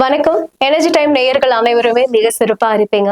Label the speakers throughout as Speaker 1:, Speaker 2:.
Speaker 1: வணக்கம். Energy time நேயர்கள் அனைவருமே மிக சிறப்பா இருப்பீங்க.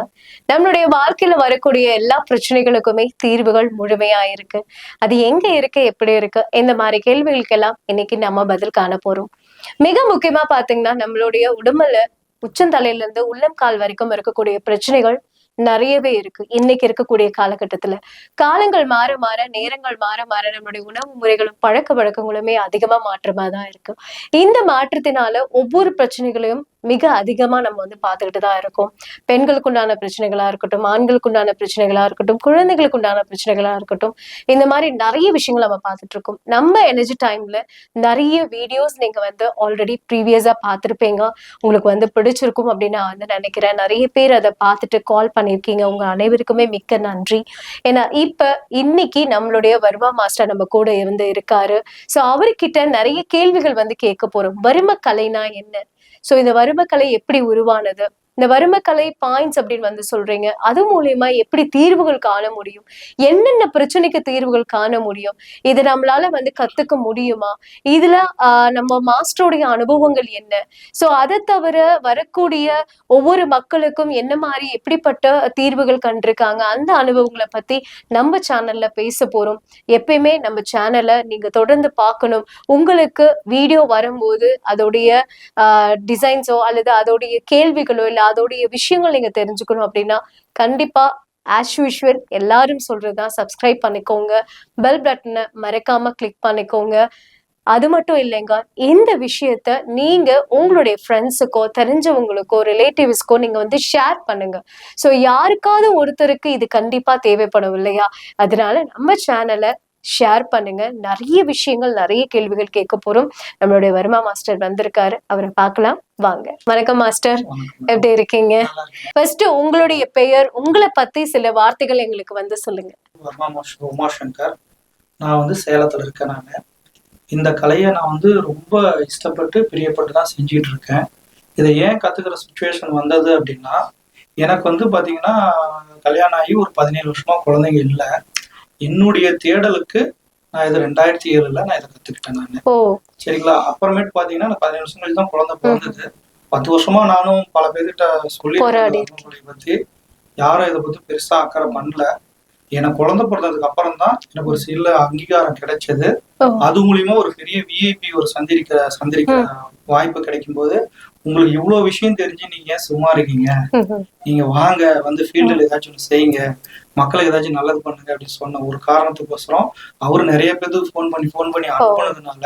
Speaker 1: நம்மளுடைய வாழ்க்கையில வரக்கூடிய எல்லா பிரச்சனைகளுக்குமே தீர்வுகள் முழுமையா இருக்கு. அது எங்க இருக்கு எப்படி இருக்கு இந்த மாதிரி கேள்விகளுக்கெல்லாம் இன்னைக்கு நம்ம பதில் காண போறோம். மிக முக்கியமா பாத்தீங்கன்னா நம்மளுடைய உடம்புல உச்சந்தலையில இருந்து உள்ளம் கால் வரைக்கும் இருக்கக்கூடிய பிரச்சனைகள் நிறையவே இருக்கு. இன்னைக்கு இருக்கக்கூடிய காலகட்டத்துல. காலங்கள் மாற மாற நேரங்கள் மாற மாற நம்மளுடைய உணவு முறைகளும் பழக்க வழக்கங்களுமே அதிகமா மாற்றமா தான் இருக்கு. இந்த மாற்றத்தினால ஒவ்வொரு பிரச்சனைகளையும் மிக அதிகமா நம்ம வந்து பார்த்துக்கிட்டு தான் இருக்கோம். பெண்களுக்கு உண்டான பிரச்சனைகளா இருக்கட்டும் ஆண்களுக்கு உண்டான பிரச்சனைகளா இருக்கட்டும் குழந்தைகளுக்கு உண்டான பிரச்சனைகளா இருக்கட்டும் இந்த மாதிரி நிறைய விஷயங்கள் நம்ம பார்த்துட்டு இருக்கோம். நம்ம எனர்ஜி டைம்ல நிறைய வீடியோஸ் நீங்க வந்து ஆல்ரெடி ப்ரீவியஸா பார்த்துருப்பீங்க. உங்களுக்கு வந்து பிடிச்சிருக்கும் அப்படின்னு நான் வந்து நினைக்கிறேன். நிறைய பேர் அதை பார்த்துட்டு கால் பண்ணி பண்ணியிருக்கீங்க. உங்க அனைவருக்குமே மிக்க நன்றி. ஏன்னா இப்ப இன்னைக்கு நம்மளுடைய வர்மா மாஸ்டர் நம்ம கூட இருந்து இருக்காரு. சோ அவர்கிட்ட நிறைய கேள்விகள் வந்து கேட்க போறோம். வறும கலைனா என்ன? சோ இந்த வறுமக்கலை எப்படி உருவானது? இந்த வறுமக்கலை பாயிண்ட்ஸ் அப்படின்னு வந்து சொல்றீங்க. அது மூலியமா எப்படி தீர்வுகள் காண முடியும்? என்னென்ன பிரச்சனைக்கு தீர்வுகள் காண முடியும்? இது நம்மளால வந்து கத்துக்க முடியுமா? இதுல ஆஹ் நம்ம மாஸ்டருடைய அனுபவங்கள் என்ன? சோ அதை தவிர வரக்கூடிய ஒவ்வொரு மக்களுக்கும் என்ன மாதிரி எப்படிப்பட்ட தீர்வுகள் கண்டிருக்காங்க? அந்த அனுபவங்களை பத்தி நம்ம சேனல்ல பேச போறோம். எப்பயுமே நம்ம சேனலை நீங்க தொடர்ந்து பார்க்கணும். உங்களுக்கு வீடியோ வரும்போது அதோடைய டிசைன்ஸோ அல்லது அதோடைய கேள்விகளோ இல்ல அதோடைய விஷயங்கள் நீங்க தெரிஞ்சுக்கணும் அப்படின்னா கண்டிப்பா ஆஸ் யூஷுவல் எல்லாரும் சொல்றதுதான். சப்ஸ்கிரைப் பண்ணிக்கோங்க. பெல் பட்டனை மறக்காம கிளிக் பண்ணிக்கோங்க. அது மட்டும் இல்லைங்க இந்த விஷயத்த நீங்க உங்களுடைய ஃப்ரெண்ட்ஸுக்கோ தெரிஞ்சவங்களுக்கோ ரிலேட்டிவ்ஸ்க்கோ நீங்க வந்து ஷேர் பண்ணுங்க. ஸோ யாருக்காவது ஒருத்தருக்கு இது கண்டிப்பா தேவைப்படும் இல்லையா? அதனால நம்ம சேனலை ஷேர் பண்ணுங்க. நிறைய விஷயங்கள் நிறைய கேள்விகள் கேட்க போறோம். நம்மளுடைய வர்மா மாஸ்டர் வந்திருக்காரு. அவரை பார்க்கலாம். வாங்க. வணக்கம் மாஸ்டர் எப்படி இருக்கீங்க? ஃபர்ஸ்ட் உங்களுடைய பெயர் உங்களை பத்தி சில வார்த்தைகள் எங்களுக்கு வந்து சொல்லுங்க.
Speaker 2: வர்மா உமாசங்கர் நான் வந்து சேலத்துல இருக்கேன் நான். இந்த கலையை நான் வந்து ரொம்ப இஷ்டப்பட்டு பிரியப்பட்டு தான் செஞ்சுட்டு இருக்கேன். இதை ஏன் கத்துக்கிற சுச்சுவேஷன் வந்தது அப்படின்னா எனக்கு வந்து பாத்தீங்கன்னா கல்யாணம் ஆகி ஒரு பதினேழு வருஷமா குழந்தைங்க இல்லை. என்னுடைய தேடலுக்கு நான் இது ரெண்டாயிரத்தி ஏழுல நான் இதை கத்துக்கிட்டேன் நான். சரிங்களா? அப்புறமேட்டு பாத்தீங்கன்னா எனக்கு பதினேழு வருஷம் கழிச்சு தான் குழந்தை பிறந்தது. பத்து வருஷமா நானும் பல பேர்கிட்ட சொல்லி பத்தி. யாரும் இதை பத்தி பெருசா அக்கறை பண்ணல. எனக்கு குழந்தை பிறந்ததுக்கு அப்புறம் தான் எனக்கு ஒரு சில அங்கீகாரம் கிடைச்சது. அது மூலியமா ஒரு பெரிய விஐபி ஒரு சந்திரிக்க சந்திரிக்க வாய்ப்பு கிடைக்கும் போது உங்களுக்கு இவ்வளவு விஷயம் தெரிஞ்சு நீங்க சும்மா இருக்கீங்க. நீங்க வாங்க வந்து ஃபீல்டில் ஏதாச்சும் ஒன்று செய்யுங்க மக்களுக்கு ஏதாச்சும் நல்லது பண்ணுங்க அப்படின்னு சொன்ன ஒரு காரணத்துக்கோசரம் அவரு நிறைய பேருக்கு ஃபோன் பண்ணி ஃபோன் பண்ணி அனுப்புனதுனால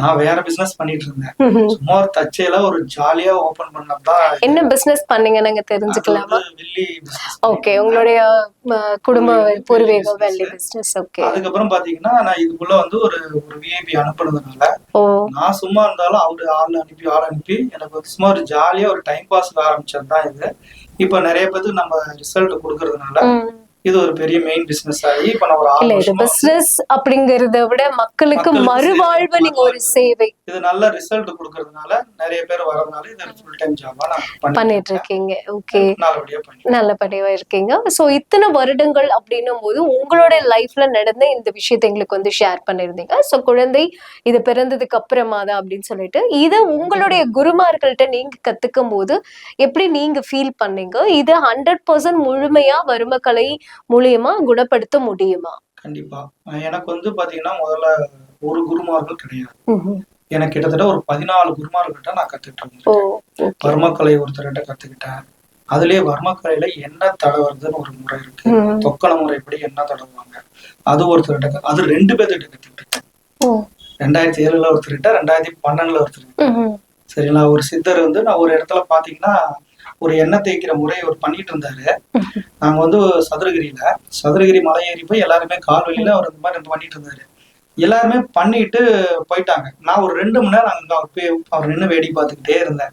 Speaker 2: நான் வேற பிசினஸ் பண்ணிட்டு இருந்தேன். சும்மா ஒரு தச்சையில ஒரு ஜாலியா ஓபன் பண்ணதான்
Speaker 1: என்ன பிசினஸ் பண்ணீங்க நாங்க தெரிஞ்சுக்கலாமா?
Speaker 2: வெள்ளி
Speaker 1: ஓகே உங்களுடைய குடும்ப பூர்வீக வெள்ளி பிசினஸ் ஓகே
Speaker 2: அதுக்கப்புறம் பாத்தீங்கன்னா நான் இதுக்குள்ள வந்து ஒரு ஒரு விஐபி அனுப்புனதுனால நான் சும்மா இருந்தாலும் அவரு ஆள் அனுப்பி ஆள் அனுப்பி எனக்கு சும்மா ஒரு ஜாலியா ஒரு டைம் பாஸ் ஆரம்பிச்சது தான் இது. இப்ப நிறைய பேருக்கு நம்ம ரிசல்ட் கொடுக்கறதுனால. இது ஒரு பெரிய மெயின் பிசினஸ் ஆகி இப்ப நான் ஒரு
Speaker 1: இல்ல இது பிசினஸ் அப்படிங்கறத விட மக்களுக்கு மறுவாழ்வு நீங்க ஒரு சேவை.
Speaker 2: இது நல்ல ரிசல்ட் கொடுக்கறதுனால நிறைய பேர் வரதுனால இது ஃபுல் டைம் ஜாபா நான்
Speaker 1: பண்ணிட்டு இருக்கீங்க. ஓகே
Speaker 2: நல்லபடியா பண்ணி
Speaker 1: நல்லபடியா இருக்கீங்க. சோ இத்தனை வருடங்கள் அப்படின்னும் போது உங்களோட லைஃப்ல நடந்த இந்த விஷயத்தை எங்களுக்கு வந்து ஷேர் பண்ணிருந்தீங்க. சோ குழந்தை இது பிறந்ததுக்கு அப்புறமா தான் அப்படின்னு சொல்லிட்டு இத உங்களுடைய குருமார்கள்ட்ட நீங்க கத்துக்கும் போது எப்படி நீங்க ஃபீல் பண்ணீங்க? இது ஹண்ட்ரட் பர்சன்ட் முழுமையா வறுமக்கலை மூலியமா குணப்படுத்த முடியுமா?
Speaker 2: கண்டிப்பா. எனக்கு வந்து பாத்தீங்கன்னா முதல்ல ஒரு குருமார்கள் கிடையாது. எனக்கு கிட்டத்தட்ட ஒரு பதினாலு குருமார்கள்ட்ட நான் கத்துக்கிட்டு
Speaker 1: ஓ
Speaker 2: இருந்தேன் வர்மக்கலை ஒருத்தர்கிட்ட கத்துக்கிட்டேன். அதுலயே வர்மக்கலையில என்ன தடவுறதுன்னு ஒரு முறை இருக்கு. தொக்கல முறைப்படி என்ன தடவுவாங்க? அது ஒருத்தர்கிட்ட அது ரெண்டு பேர்கிட்ட கத்துக்கிட்டேன்
Speaker 1: ஓ.
Speaker 2: ரெண்டாயிரத்தி ஏழுல ஒருத்தர்கிட்ட ரெண்டாயிரத்தி பன்னெண்டுல ஒருத்தர். சரிங்களா? ஒரு சித்தர் வந்து நான் ஒரு இடத்துல பாத்தீங்கன்னா ஒரு எண்ணெய் தேய்க்கிற முறையை அவர் பண்ணிட்டு இருந்தாரு. நாங்க வந்து சதுரகிரியில சதுரகிரி மலை ஏறி போய் எல்லாருமே கால் வழியில அவர் இந்த மாதிரி பண்ணிட்டு இருந்தாரு. எல்லாருமே பண்ணிட்டு போயிட்டாங்க. நான் ஒரு ரெண்டு மணி நேரம் அங்க அவர் போய் அவர் நின்று வேடி பார்த்துக்கிட்டே இருந்தேன்.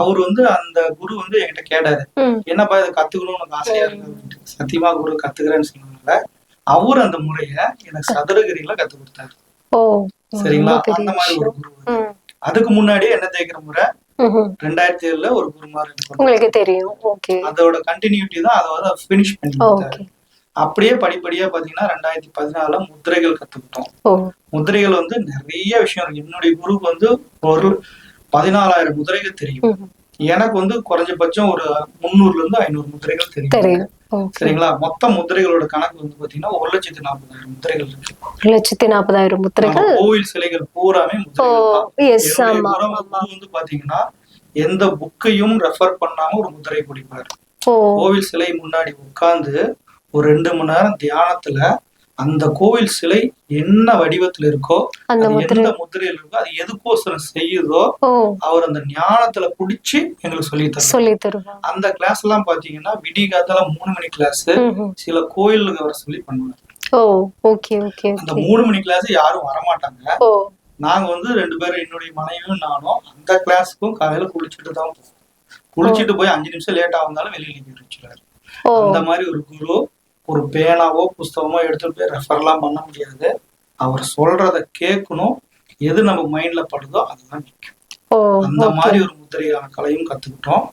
Speaker 2: அவர் வந்து அந்த குரு வந்து என்கிட்ட கேட்டாரு. என்னப்பா இதை கத்துக்கணும்னு உனக்கு ஆசையா இருக்கு. சத்தியமா குரு கத்துக்கிறேன்னு சொன்னதுனால அவர் அந்த முறைய எனக்கு சதுரகிரியில கத்து கொடுத்தாரு. சரிங்களா? அந்த மாதிரி ஒரு. குரு. அதுக்கு முன்னாடியே என்ன தேய்க்கிற முறை. ரெண்டாயிரத்தி ஏழுல ஒரு குருமார்.
Speaker 1: உங்களுக்கு தெரியும். ஓகே
Speaker 2: அதோட கண்டினியூட்டி தான் அதை வந்து ஃபினிஷ் பண்ணி அப்படியே படிப்படியா பாத்தீங்கன்னா ரெண்டாயிரத்தி பதினாலுல முத்திரைகள் கத்துக்கிட்டோம். முதிரைகள் வந்து நிறைய விஷயம். இருக்கு என்னுடைய குரூப் வந்து ஒரு பதினாலாயிரம் முதிரைகள் தெரியும். எனக்கு வந்து குறைஞ்சபட்சம் ஒரு முந்நூறுல இருந்து ஐநூறு முத்திரைகள் தெரியும். சரிங்களா? மொத்த முத்திரைகளோட கணக்கு வந்து பாத்தீங்கன்னா ஒரு லட்சத்தி நாற்பதாயிரம் முத்திரைகள் இருக்கு.
Speaker 1: ஒரு லட்சத்தி நாற்பதாயிரம் முத்திரைகள்
Speaker 2: கோவில் சிலைகள் பூராமே வந்து பாத்தீங்கன்னா எந்த புக்கையும் ரெஃபர் பண்ணாம ஒரு முத்திரை பிடிப்பாரு. கோவில் சிலை முன்னாடி உட்கார்ந்து ஒரு ரெண்டு மணி நேரம் தியானத்துல அந்த கோவில் சிலை என்ன வடிவத்துல இருக்கோ
Speaker 1: அந்த
Speaker 2: எந்த முத்திரையில் இருக்கோ அது எதுக்கோசரம் செய்யுதோ அவர் அந்த ஞானத்துல புடிச்சு எங்களுக்கு சொல்லி தருவார்.
Speaker 1: சொல்லி தருவாங்க
Speaker 2: அந்த கிளாஸ் எல்லாம் பாத்தீங்கன்னா விடிகாத்தால மூணு மணி கிளாஸ். சில கோயிலுக்கு வர சொல்லி பண்ணுவாங்க
Speaker 1: ஓ ஓகே ஓகே
Speaker 2: அந்த மூணு மணி கிளாஸ் யாரும் வரமாட்டாங்க. நாங்க வந்து ரெண்டு பேரும் என்னுடைய மனைவியும் நானும் அந்த கிளாஸுக்கும் காலையில குளிச்சுட்டு தான் போவோம். குளிச்சுட்டு போய் அஞ்சு நிமிஷம் லேட்டா வந்தாலும் வெளியில நிக்க வச்சுருவாரு. அந்த மாதிரி ஒரு குரு ஒரு பேனாவோ புஸ்தகமோ எடுத்துட்டு போய் ரெஃபர்லாம் பண்ண முடியாது. அவர் சொல்றத கேட்கணும். எது நம்ம மைண்ட்ல படுதோ அதுதான் நிற்கும் அந்த மாதிரி ஒரு முத்திரையான கலையும் கத்துக்கிட்டோம்.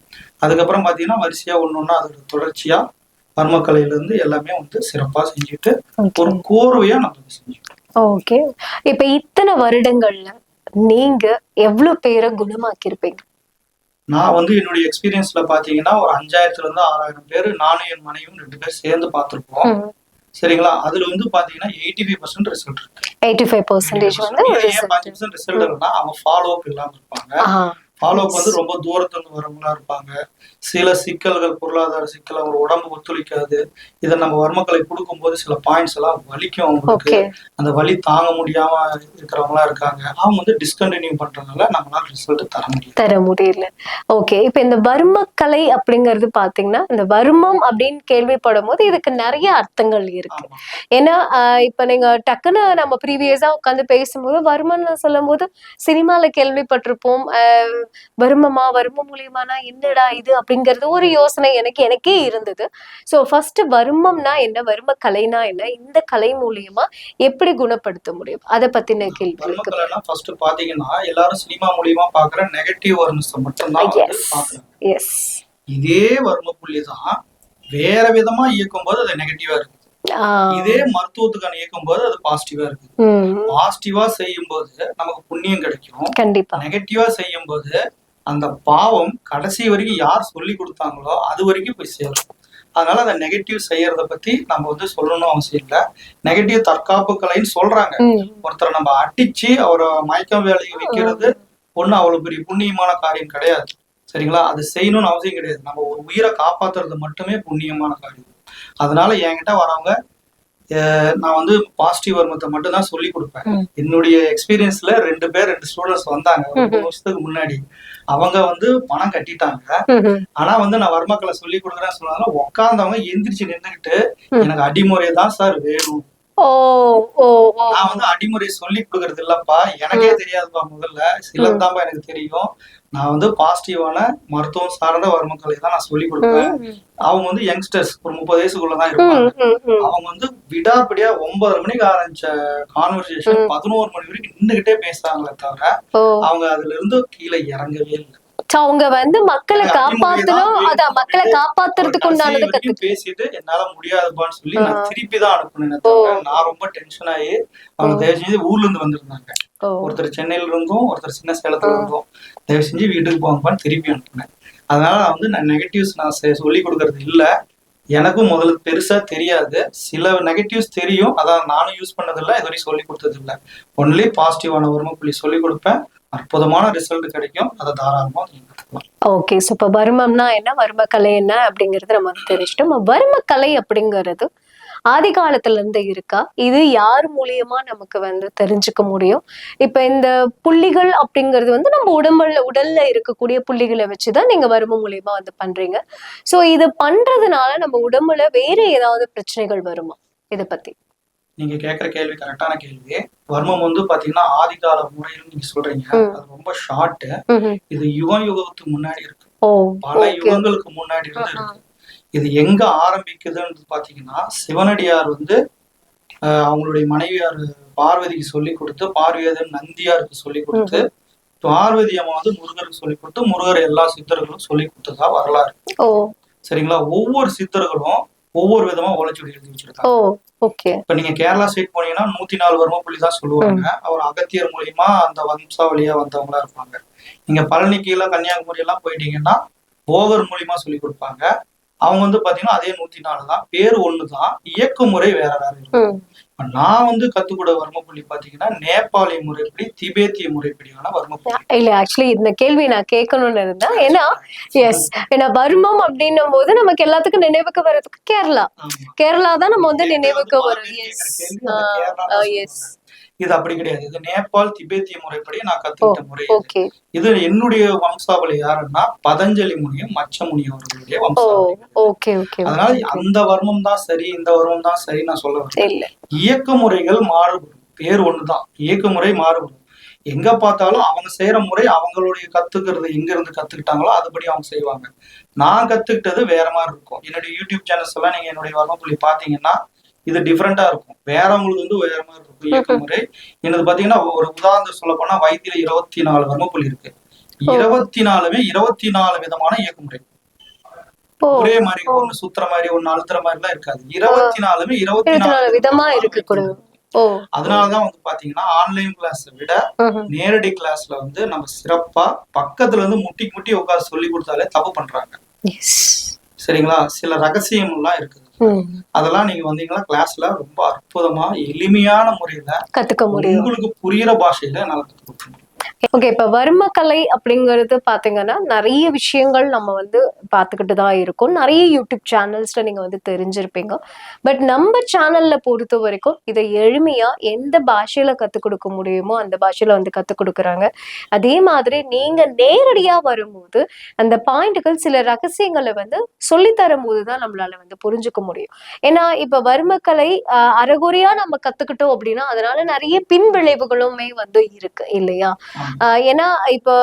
Speaker 2: அதுக்கப்புறம் பாத்தீங்கன்னா வரிசையா ஒண்ணு அதோட தொடர்ச்சியா வர்மக்கலையில இருந்து எல்லாமே வந்து சிறப்பா செஞ்சுட்டு ஒரு கோர்வையா நம்ம இதை செஞ்சுட்டோம்
Speaker 1: ஓகே இப்ப இத்தனை வருடங்கள்ல நீங்க எவ்வளவு பேரை குணமாக்கியிருப்பீங்க?
Speaker 2: நான் வந்து என்னுடைய எக்ஸ்பீரியன்ஸ்ல பாத்தீங்கன்னா ஒரு அஞ்சாயிரத்துல இருந்து ஆறாயிரம் பேர் நானும் என் மனைவியும் ரெண்டு பேர் சேர்ந்து பார்த்திருப்போம் சரிங்களா? அதுல வந்து பாத்தீங்கன்னா எயிட்டி ஃபைவ் பர்சன்ட் ரிசல்ட் இருக்கு
Speaker 1: எயிட்டி ஃபைவ் பர்சன்டேஜ் வந்து
Speaker 2: ரிசல்ட் இல்லைன்னா அவங்க ஃபாலோ அப் இல்லாம இருப்பாங்க. ஃபாலோ வந்து ரொம்ப தூரத்துல இருந்து வரவங்களா இருப்பாங்க. சில சிக்கல்கள் பொருளாதார சிக்கல் அவங்க உடம்பு ஒத்துழைக்காது. இதை நம்ம வர்மக்கலை கொடுக்கும்போது சில பாயிண்ட்ஸ் எல்லாம் வலிக்கும் அவங்களுக்கு. அந்த வலி தாங்க முடியாம இருக்கிறவங்களா இருக்காங்க. அவங்க வந்து டிஸ்கண்டினியூ பண்றதுனால நம்மளால ரிசல்ட் தர முடியாது
Speaker 1: தர முடியல. ஓகே இப்ப இந்த வர்மக்கலை அப்படிங்கிறது பாத்தீங்கன்னா இந்த வர்மம் அப்படின்னு கேள்விப்படும் போது இதுக்கு நிறைய அர்த்தங்கள் இருக்கு. ஏன்னா இப்ப நீங்க டக்குன்னு நம்ம ப்ரீவியஸா உட்காந்து பேசும்போது வர்மம்னு சொல்லும் போது சினிமால கேள்விப்பட்டிருப்போம். வர்மமா வர்மம் மூலியமானா என்னடா இது அப்படிங்கிறது ஒரு யோசனை எனக்கு எனக்கே இருந்தது. சோ ஃபர்ஸ்ட் வர்மம்னா என்ன வர்ம கலைனா என்ன இந்த கலை மூலியமா எப்படி குணப்படுத்த முடியும்? அதை பத்தின கேள்வி
Speaker 2: ஃபர்ஸ்ட் பாத்தீங்கன்னா எல்லாரும் சினிமா மூலியமா பாக்குற நெகட்டிவ் வர்மஸ் மட்டும்தான் இதே வர்ம புள்ளி தான் வேற விதமா இயக்கும் போது அது நெகட்டிவா இருக்கு. இதே மருத்துவத்துக்கான இயக்கும் போது அது பாசிட்டிவா இருக்கு பாசிட்டிவா செய்யும் போது நமக்கு புண்ணியம் கிடைக்கும்.
Speaker 1: கண்டிப்பா.
Speaker 2: நெகட்டிவா செய்யும் போது அந்த பாவம் கடைசி வரைக்கும் யார் சொல்லி கொடுத்தாங்களோ அது வரைக்கும் போய் சேரும். அதனால அந்த நெகட்டிவ் செய்யறத பத்தி நம்ம வந்து சொல்லணும் அவசியம் இல்ல. நெகட்டிவ் தற்காப்பு கலைன்னு சொல்றாங்க ஒருத்தரை நம்ம அடிச்சு அவரை மயக்கம் வேலையை வைக்கிறது ஒண்ணும் அவ்வளவு பெரிய புண்ணியமான காரியம் கிடையாது. சரிங்களா? அது செய்யணும்னு அவசியம் கிடையாது. நம்ம ஒரு உயிரை காப்பாத்துறது மட்டுமே புண்ணியமான காரியம். அதனால என்கிட்ட வரவங்க நான் வந்து பாசிட்டிவ் வர்மத்தை மட்டும் தான் சொல்லி கொடுப்பேன். என்னுடைய எக்ஸ்பீரியன்ஸ்ல ரெண்டு பேர் ரெண்டு ஸ்டூடெண்ட்ஸ் வந்தாங்க. ஒரு வருஷத்துக்கு முன்னாடி. அவங்க வந்து பணம் கட்டிட்டாங்க. ஆனா வந்து நான் வர்மக்களை சொல்லி கொடுக்குறேன்னு சொன்னாலும் உட்கார்ந்தவங்க எந்திரிச்சு நின்றுகிட்டு. எனக்கு அடிமுறை தான் சார் வேணும். நான் வந்து அடிமுறை சொல்லி கொடுக்கறது இல்லப்பா எனக்கே தெரியாதுப்பா முதல்ல. சிலதுதான்ப்பா எனக்கு தெரியும். நான் வந்து பாசிட்டிவான மருத்துவம் சார்ந்த வர்மக்கலை தான் நான் சொல்லி கொடுப்பேன். அவங்க வந்து யங்ஸ்டர்ஸ் ஒரு முப்பது வயசுக்குள்ளதான் இருப்பாங்க. அவங்க வந்து விடாப்பிடியா ஒன்பது மணிக்கு ஆரம்பிச்ச கான்வர்சேஷன் பதினோரு மணி வரைக்கும் நின்றுகிட்டே பேசுறாங்களே தவிர அவங்க அதுல இருந்து கீழே இறங்கவே இல்லை.
Speaker 1: அவங்க வந்து மக்களை காப்பாத்தணும். அதான் மக்களை. காப்பாத்துறதுக்கு உண்டானது
Speaker 2: பேசிட்டு என்னால முடியாதுப்பான்னு சொல்லி நான். திருப்பி தான் அனுப்புனேன் நான் ரொம்ப டென்ஷன் ஆகி அவங்க தயவு செஞ்சு ஊர்ல இருந்து வந்திருந்தாங்க. ஒருத்தர் சென்னையில இருந்தும் ஒருத்தர் சின்ன சேலத்துல இருந்தும் தயவு செஞ்சு வீட்டுக்கு போங்கப்பான்னு திருப்பி அனுப்புனேன். அதனால வந்து நான் நெகட்டிவ்ஸ் நான் சொல்லி கொடுக்கறது இல்ல. எனக்கும் முதல்ல பெருசா தெரியாது. சில நெகட்டிவ்ஸ் தெரியும். அதான் நானும் யூஸ் பண்ணதில்ல இது வரைக்கும் சொல்லி கொடுத்தது இல்ல ஒன்லி பாசிட்டிவான உரிமை புள்ளி சொல்லி கொடுப்பேன். அற்புதமான ரிசல்ட் கிடைக்கும். அதை தாராளமா
Speaker 1: ஓகே சோ இப்ப வர்மம்னா என்ன? வர்ம கலை என்ன அப்படிங்கறது நம்ம தெரிஞ்சிட்டோம். வர்ம கலை அப்படிங்கிறது ஆதி காலத்துல இருந்து இருக்கா? இது யார் மூலியமா நமக்கு வந்து தெரிஞ்சுக்க முடியும்? இப்ப இந்த புள்ளிகள் அப்படிங்கிறது வந்து நம்ம உடம்புல உடல்ல இருக்கக்கூடிய புள்ளிகளை வச்சுதான் நீங்க வர்மம் மூலியமா வந்து பண்றீங்க. சோ இது பண்றதுனால நம்ம உடம்புல வேற ஏதாவது பிரச்சனைகள் வருமா? இத பத்தி.
Speaker 2: நீங்க கேக்குற கேள்வி கரெக்டான கேள்வி. வர்மம் வந்து பாத்தீங்கன்னா ஆதிகால முறையில் நீங்க சொல்றீங்க. அது ரொம்ப ஷார்ட். இது யுகம் யுகத்துக்கு முன்னாடி இருக்கு.
Speaker 1: ஓ
Speaker 2: பல யுகங்களுக்கு முன்னாடி இருந்து இருக்கு. இது எங்க ஆரம்பிக்குதுன்னு பாத்தீங்கன்னா சிவனடியார் வந்து அஹ், அவங்களுடைய மனைவியார் பார்வதிக்கு சொல்லி கொடுத்து பார்வதியார் நந்தியாருக்கு சொல்லி கொடுத்து பார்வதி அம்மா வந்து முருகருக்கு சொல்லி கொடுத்து முருகர் எல்லா சித்தர்களும் சொல்லி கொடுத்ததா வரலாறு. சரிங்களா? ஒவ்வொரு சித்தர்களும் ஒவ்வொரு விதமா ஓலைச்சுவடி எழுதி வச்சிருக்காங்க. இப்ப நீங்க கேரளா சைட் போனீங்கன்னா நூத்தி நாலு வரும புள்ளி தான் சொல்லுவாங்க. அவர் அகத்தியர் மூலியமா அந்த வம்சாவளியா வந்தவங்களா இருப்பாங்க. நீங்க பழனி கீழே கன்னியாகுமரி எல்லாம் போயிட்டீங்கன்னா போகர் மூலியமா சொல்லி கொடுப்பாங்க. அவங்க வந்து பாத்தீங்கன்னா அதே நூத்தி நாலு தான் பேர் ஒண்ணுதான். இயக்க முறை வேற வேற இப்ப நான் வந்து கத்துக்கூட வர்மப்புள்ளி பாத்தீங்கன்னா நேபாளி முறைப்படி திபேத்திய முறைப்படியான வர்மப்புள்ளி
Speaker 1: இல்ல ஆக்சுவலி இந்த கேள்வி நான் கேட்கணும்னு இருந்தேன். ஏன்னா எஸ் ஏன்னா வர்மம் அப்படின்னும் போது நமக்கு எல்லாத்துக்கும் நினைவுக்கு வர்றதுக்கு கேரளா. கேரளா தான் நம்ம வந்து நினைவுக்கு வரும் எஸ் எஸ்.
Speaker 2: இது அப்படி கிடையாது. இது நேபாள் திபேத்திய முறைப்படி நான் கத்துக்கிட்ட முறை இது. என்னுடைய வம்சாவளி யாருன்னா பதஞ்சலி முனியும் மச்ச முனியும் அவர்களுடைய வம்சாவளி. அதனால அந்த வர்மம் தான் சரி இந்த வர்மம் தான் சரி நான் சொல்ல இயக்க முறைகள் மாறுபடும். பேர் ஒண்ணுதான். இயக்க முறை மாறுபடும். எங்க பார்த்தாலும் அவங்க செய்யற முறை அவங்களுடைய கத்துக்கிறது எங்க இருந்து கத்துக்கிட்டாங்களோ அதுபடி அவங்க செய்வாங்க. நான் கத்துக்கிட்டது வேற மாதிரி இருக்கும். என்னுடைய யூடியூப் சேனல்ஸ் எல்லாம் நீங்க என்னுடைய வர்மப்புள்ளி பாத்தீங்கன்னா இது டிஃப்ரெண்டா இருக்கும். வேறவங்களுக்கு வந்து வேற மாதிரி இருக்கும். இயக்க முறை. என்னது பாத்தீங்கன்னா ஒரு உதாரணம் சொல்ல போனா வயிற்றுல இருபத்தி நாலு வர்மப்புள்ளி இருக்கு. இருபத்தி நாலுமே இருபத்தி நாலு விதமான இயக்க முறை.
Speaker 1: ஓ.
Speaker 2: ஒரே மாதிரி ஒண்ணு சுத்துற மாதிரி ஒண்ணு அழுத்துற மாதிரி எல்லாம் இருக்காது. இருபத்தி நாலுமே இருபத்தி
Speaker 1: நாலு விதமா இருக்கு
Speaker 2: அதனாலதான் வந்து பாத்தீங்கன்னா ஆன்லைன் கிளாஸ் விட. நேரடி கிளாஸ்ல வந்து நம்ம சிறப்பா பக்கத்துல இருந்து முட்டி முட்டி உட்கார்ந்து சொல்லி கொடுத்தாலே தப்பு பண்றாங்க. சரிங்களா? சில ரகசியம் எல்லாம் இருக்குது. அதெல்லாம் நீங்க வந்தீங்கன்னா கிளாஸ்ல ரொம்ப அற்புதமா எளிமையான முறையில
Speaker 1: கத்துக்க முடியும்.
Speaker 2: உங்களுக்கு புரியுற பாஷையில என்னால கத்துக் கொடுக்க முடியும்
Speaker 1: ஓகே இப்ப வர்மக்கலை அப்படிங்கிறது பாத்தீங்கன்னா நிறைய விஷயங்கள் நம்ம வந்து பார்த்துக்கிட்டு தான் இருக்கோம். நிறைய யூடியூப் சேனல்ஸ்ல நீங்க வந்து தெரிஞ்சிருப்பீங்க. பட் நம்ம சேனல்ல பொறுத்த வரைக்கும் இதை எளிமையா எந்த பாஷையில கற்றுக் கொடுக்க முடியுமோ அந்த பாஷையில வந்து கற்றுக் கொடுக்குறாங்க. அதே மாதிரி நீங்க நேரடியா வரும்போது அந்த பாயிண்ட்டுகள் சில ரகசியங்களை வந்து சொல்லித்தரும் போது தான் நம்மளால வந்து புரிஞ்சுக்க முடியும். ஏன்னா இப்ப வர்மக்கலை அறகுறையாக நம்ம கத்துக்கிட்டோம் அப்படின்னா அதனால நிறைய பின் விளைவுகளுமே வந்து இருக்கு இல்லையா? ஏன்னா இப்போ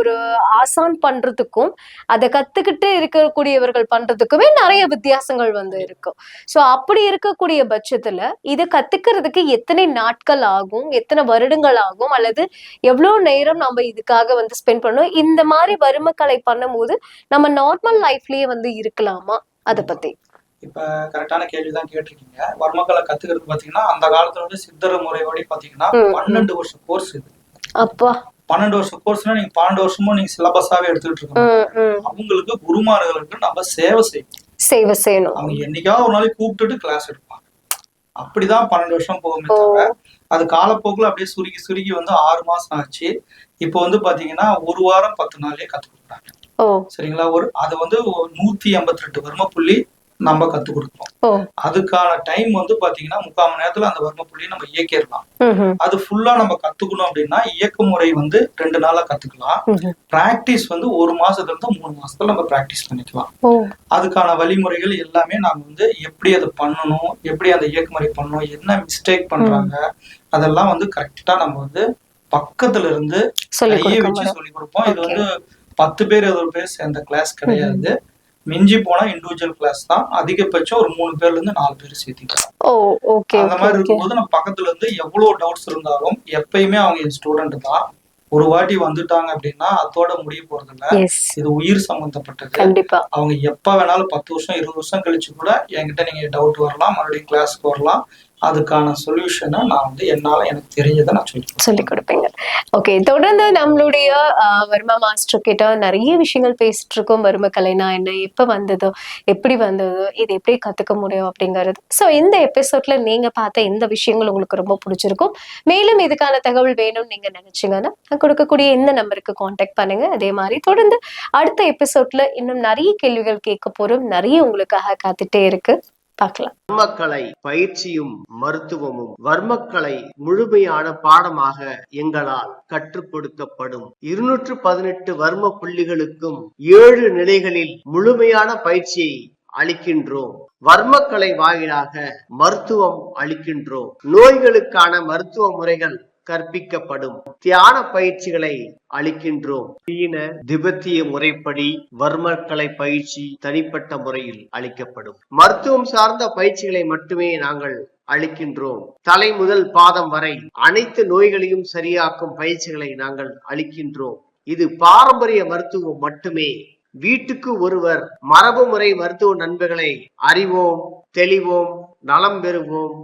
Speaker 1: ஒரு ஆசான் பண்றதுக்கும் அதை கத்துக்கிட்டு இருக்கக்கூடியவர்கள் பண்றதுக்குமே நிறைய வித்தியாசங்கள் வந்து இருக்கும் சோ அப்படி இருக்கக்கூடிய பட்சத்துல இதை கத்துக்கிறதுக்கு எத்தனை நாட்கள் ஆகும்? எத்தனை வருடங்கள் ஆகும்? அல்லது எவ்வளவு நேரம் நம்ம இதுக்காக வந்து ஸ்பெண்ட் பண்ணணும்? இந்த மாதிரி வறுமக்கலை பண்ணும்போது நம்ம நார்மல் லைஃப்லயே வந்து இருக்கலாமா? அதை பத்தி.
Speaker 2: இப்ப கரெக்டான கேள்விதான் கேட்டிருக்கீங்க. வர்மக்கலை கத்துக்கிறது பாத்தீங்கன்னா அந்த காலத்துல வந்து சித்தர் முறைப்படி பாத்தீங்கன்னா. பன்னெண்டு வருஷம் கோர்ஸ் இது.
Speaker 1: அப்பா.
Speaker 2: பன்னெண்டு வருஷம் கோர்ஸ்னா நீங்க பன்னெண்டு வருஷமும் நீங்க சிலபஸாவே எடுத்துக்கிட்டு இருக்கணும். அவங்களுக்கு குருமார்களுக்கு நம்ம சேவை செய்யணும்.
Speaker 1: சேவை செய்யணும்.
Speaker 2: அவங்க என்னைக்காவது ஒரு நாளைக்கு கூப்பிட்டுட்டு கிளாஸ் எடுப்பாங்க. அப்படிதான் பன்னெண்டு வருஷம் போகுமே. தவிர அது காலப்போக்குல அப்படியே சுருக்கி சுருக்கி வந்து ஆறு மாசம் ஆச்சு. இப்போ வந்து பாத்தீங்கன்னா ஒரு வாரம் பத்து நாள்லயே கத்து கொடுக்குறாங்க. சரிங்களா? ஒரு அது வந்து நூத்தி எண்பத்தி ரெண்டு வர்ம புள்ளி நம்ம கத்து கொடுக்குறோம் அதுக்கான டைம் வந்து பாத்தீங்கன்னா முக்கால் மணி நேரத்துல அந்த வர்ம புள்ளியை நம்ம இயக்கிடலாம். அது ஃபுல்லா நம்ம கத்துக்கணும் அப்படின்னா இயக்க முறை வந்து ரெண்டு நாளா கத்துக்கலாம். பிராக்டிஸ் வந்து ஒரு மாசத்துல இருந்து மூணு மாசத்துல நம்ம பிராக்டிஸ் பண்ணிக்கலாம். அதுக்கான வழிமுறைகள் எல்லாமே நாங்க வந்து எப்படி அதை பண்ணணும் எப்படி அந்த இயக்குமுறை பண்ணணும் என்ன மிஸ்டேக் பண்றாங்க அதெல்லாம் வந்து கரெக்டா நம்ம வந்து பக்கத்துல இருந்து கையை வச்சு சொல்லி கொடுப்போம். இது. வந்து பத்து பேர் இருபது பேர் சேர்ந்த கிளாஸ் கிடையாது. மிஞ்சி போனா இண்டிவிஜுவல் கிளாஸ் தான். அதிகபட்சம் ஒரு மூணு பேர்ல இருந்து நாலு பேர் சேர்த்திக்கலாம். அந்த மாதிரி இருக்கும்போது நம்ம பக்கத்துல இருந்து எவ்வளவு டவுட்ஸ் இருந்தாலும் எப்பயுமே அவங்க என் ஸ்டூடெண்ட் தான். ஒரு வாட்டி வந்துட்டாங்க அப்படின்னா அதோட முடிய போறது இல்ல இது உயிர் சம்பந்தப்பட்டது. அவங்க எப்ப வேணாலும் பத்து வருஷம் இருபது வருஷம் கழிச்சு கூட என்கிட்ட நீங்க டவுட் வரலாம் மறுபடியும் கிளாஸ்க்கு வரலாம். அதுக்கான சொல்யூஷனை நான் வந்து என்னால எனக்கு தெரிஞ்சதை நான் சொல்லி
Speaker 1: சொல்லி கொடுப்பீங்க. ஓகே தொடர்ந்து நம்மளுடைய வர்மா மாஸ்டர் கிட்ட நிறைய விஷயங்கள் பேசிட்டு இருக்கோம். வர்ம கலைனா என்ன எப்ப வந்ததோ எப்படி வந்ததோ இது எப்படி கத்துக்க முடியும் அப்படிங்கிறது. ஸோ இந்த எபிசோட்ல நீங்க பார்த்த இந்த விஷயங்கள் உங்களுக்கு ரொம்ப பிடிச்சிருக்கும். மேலும் இதுக்கான தகவல் வேணும்னு நீங்க நினைச்சீங்கன்னா நான் கொடுக்கக்கூடிய இந்த நம்பருக்கு காண்டாக்ட் பண்ணுங்க. அதே மாதிரி தொடர்ந்து அடுத்த எபிசோட்ல இன்னும் நிறைய கேள்விகள் கேட்க போறோம். நிறைய உங்களுக்காக காத்துட்டே இருக்கு. பார்க்கலாம்.
Speaker 3: வர்மக்கலை பயிற்சியும் மருத்துவமும் வர்மக்கலை முழுமையான பாடமாக எங்களால் கற்றுக் கொடுக்கப்படும் இருநூற்று பதினெட்டு வர்ம புள்ளிகளுக்கும் ஏழு நிலைகளில் முழுமையான பயிற்சியை அளிக்கின்றோம். வர்மக்கலை வாயிலாக மருத்துவம் அளிக்கின்றோம். நோய்களுக்கான மருத்துவ முறைகள் கற்பிக்கப்படும். தியான பயிற்சிகளை அளிக்கின்றோம். சீன திபெத்திய முறைப்படி வர்மக்கலை பயிற்சி தனிப்பட்ட முறையில் அளிக்கப்படும். மருத்துவம் சார்ந்த பயிற்சிகளை மட்டுமே நாங்கள் அளிக்கின்றோம். தலை முதல் பாதம் வரை அனைத்து நோய்களையும் சரியாக்கும் பயிற்சிகளை நாங்கள் அளிக்கின்றோம். இது பாரம்பரிய மருத்துவம் மட்டுமே. வீட்டுக்கு ஒருவர் மரபு முறை மருத்துவ நன்மைகளை அறிவோம் தெளிவோம் நலம் பெறுவோம்.